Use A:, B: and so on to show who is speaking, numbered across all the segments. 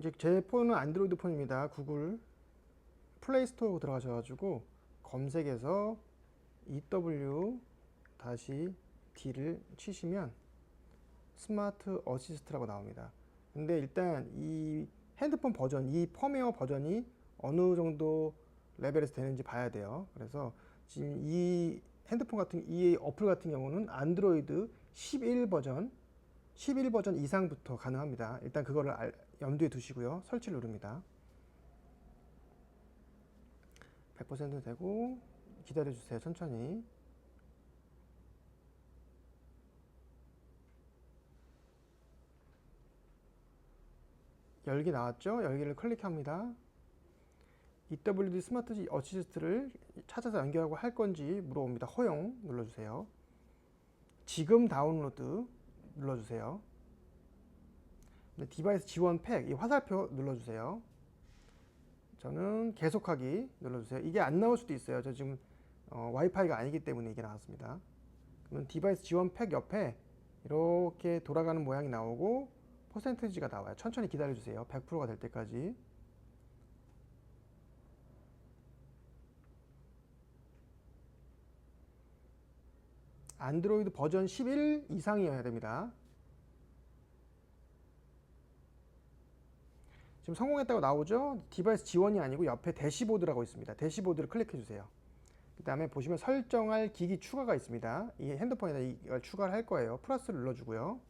A: 이제 제 폰은 안드로이드 폰입니다. 구글 플레이 스토어 들어가셔가지고 검색해서 EW 다시 D를 치시면 스마트 어시스트라고 나옵니다. 근데 일단 이 핸드폰 버전, 이 펌웨어 버전이 어느 정도 레벨에서 되는지 봐야 돼요. 그래서 지금 이 핸드폰 같은 이 어플 같은 경우는 안드로이드 11 버전 11 버전 이상부터 가능합니다. 일단 그거를 알- 염두에 두시고요. 설치를 누릅니다. 100% 되고 기다려 주세요. 천천히. 열기 나왔죠? 열기를 클릭합니다. EWD 스마트 어시스트를 찾아서 연결하고 할 건지 물어봅니다. 허용 눌러주세요. 지금 다운로드 눌러주세요. 네, 디바이스 지원 팩, 이 화살표 눌러주세요. 저는 계속하기 눌러주세요. 이게 안 나올 수도 있어요. 저 지금 어, 와이파이가 아니기 때문에 이게 나왔습니다. 그러면 디바이스 지원 팩 옆에 이렇게 돌아가는 모양이 나오고 퍼센티지가 나와요. 천천히 기다려주세요. 100%가 될 때까지. 안드로이드 버전 11 이상이어야 됩니다. 지금 성공했다고 나오죠? 디바이스 지원이 아니고 옆에 대시보드라고 있습니다. 대시보드를 클릭해 주세요. 그 다음에 보시면 설정할 기기 추가가 있습니다. 이 핸드폰에다 이걸 추가를 할 거예요. 플러스를 눌러주고요.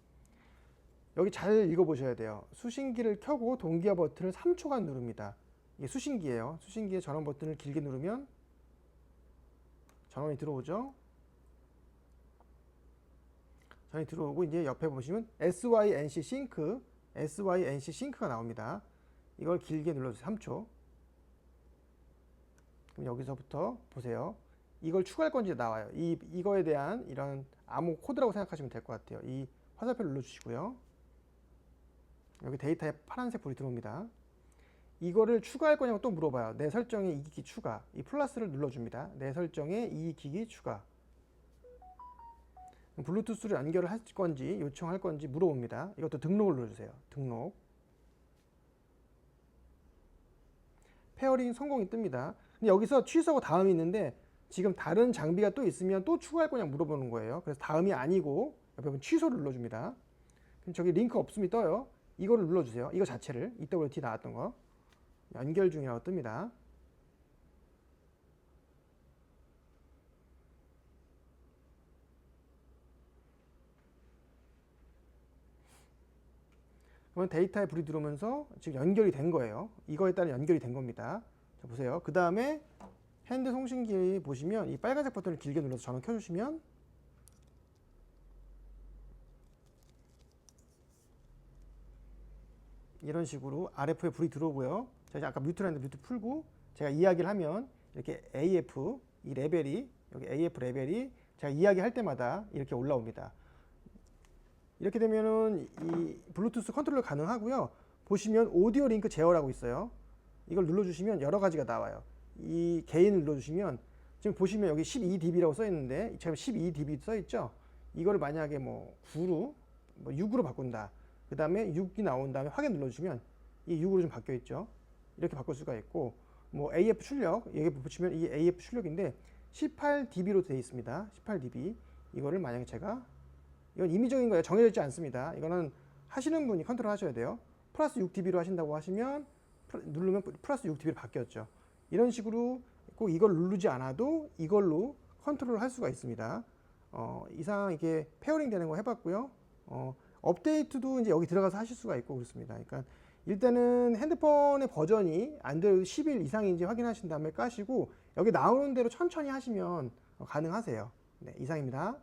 A: 여기 잘 읽어보셔야 돼요. 수신기를 켜고 동기화 버튼을 3초간 누릅니다. 이게 수신기예요. 수신기의 전원 버튼을 길게 누르면 전원이 들어오죠. 전원이 들어오고 이제 옆에 보시면 SYNC 싱크, SYNC 싱크가 나옵니다. 이걸 길게 눌러주세요. 3초. 그럼 여기서부터 보세요. 이걸 추가할 건지 나와요. 이, 이거에 대한 이런 암호 코드라고 생각하시면 될 것 같아요. 이 화살표를 눌러주시고요. 여기 데이터에 파란색 불이 들어옵니다. 이거를 추가할 거냐고 또 물어봐요. 내 설정에 이 기기 추가. 이 플러스를 눌러줍니다. 내 설정에 이 기기 추가. 블루투스로 연결을 할 건지 요청할 건지 물어봅니다. 이것도 등록을 눌러주세요. 등록. 페어링 성공이 뜹니다. 근데 여기서 취소하고 다음이 있는데 지금 다른 장비가 또 있으면 또 추가할 거냐 물어보는 거예요. 그래서 다음이 아니고 옆에 보면 취소를 눌러줍니다. 그럼 저기 링크 없음이 떠요. 이거를 눌러주세요. 이거 자체를 EWT 나왔던 거 연결 중이라고 뜹니다. 그러면 데이터에 불이 들어오면서 지금 연결이 된 거예요. 이거에 따라 연결이 된 겁니다. 자, 보세요. 그 다음에 핸드 송신기 보시면 이 빨간색 버튼을 길게 눌러서 전원 켜주시면 이런 식으로 RF에 불이 들어오고요. 제가 아까 뮤트를 했는데 뮤트 풀고 제가 이야기를 하면 이렇게 AF 이 레벨이 여기 AF 레벨이 제가 이야기할 때마다 이렇게 올라옵니다. 이렇게 되면은 이 블루투스 컨트롤 가능하고요. 보시면 오디오 링크 제어라고 있어요. 이걸 눌러주시면 여러 가지가 나와요. 이 개인을 눌러주시면 지금 보시면 여기 12dB라고 써 있는데 지금 12dB 써 있죠. 이거를 만약에 뭐 9로 뭐 6으로 바꾼다. 그 다음에 6이 나온 다음에 확인 눌러주시면 이 6으로 좀 바뀌어 있죠. 이렇게 바꿀 수가 있고 뭐 AF 출력 여기 보시면 이 AF 출력인데 18dB로 되어 있습니다. 18dB 이거를 만약에 제가 이건 임의적인 거예요. 정해져 있지 않습니다. 이거는 하시는 분이 컨트롤 하셔야 돼요. 플러스 6dB로 하신다고 하시면 플- 누르면 플러스 6dB로 바뀌었죠. 이런 식으로 꼭 이걸 누르지 않아도 이걸로 컨트롤 할 수가 있습니다. 어, 이상 이게 페어링 되는 거 해봤고요. 어, 업데이트도 이제 여기 들어가서 하실 수가 있고 그렇습니다. 그러니까 일단은 핸드폰의 버전이 안드로이드 11 이상인지 확인하신 다음에 까시고 여기 나오는 대로 천천히 하시면 어, 가능하세요. 네, 이상입니다.